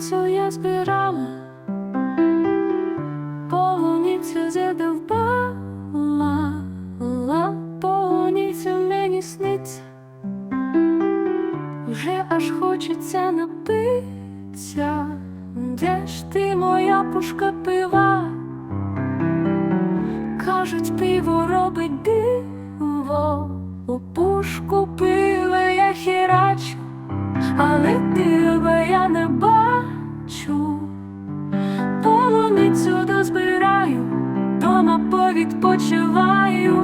полуницю я збирала, полуницю задовбала, ла, полуницю мені сниться, вже аж хочеться напитися, де ж ти моя пушка пива? Кажуть, пиво робить диво, у пушку пива я херачу, але дива я не бачу. Полуницю дозбираю, дома повідпочиваю.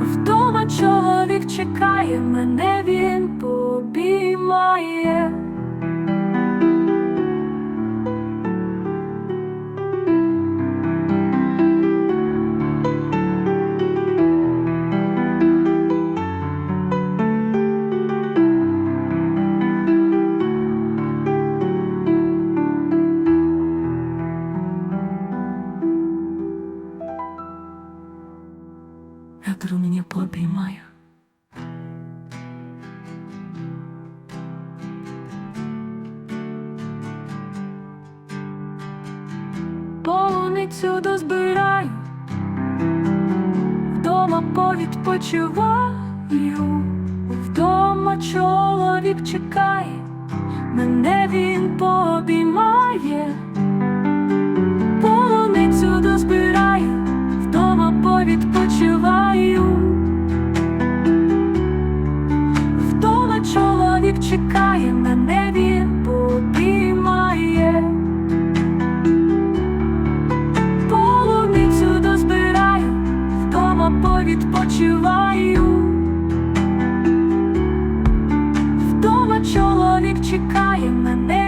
Вдома чоловік чекає, мене він побіймає. Петро мене побіймає. Полуницю дозбираю, вдома повідпочиваю, вдома чоловік чекає, мене він пообіймає. Вдома повідпочиваю. Вдома чоловік чекає, мене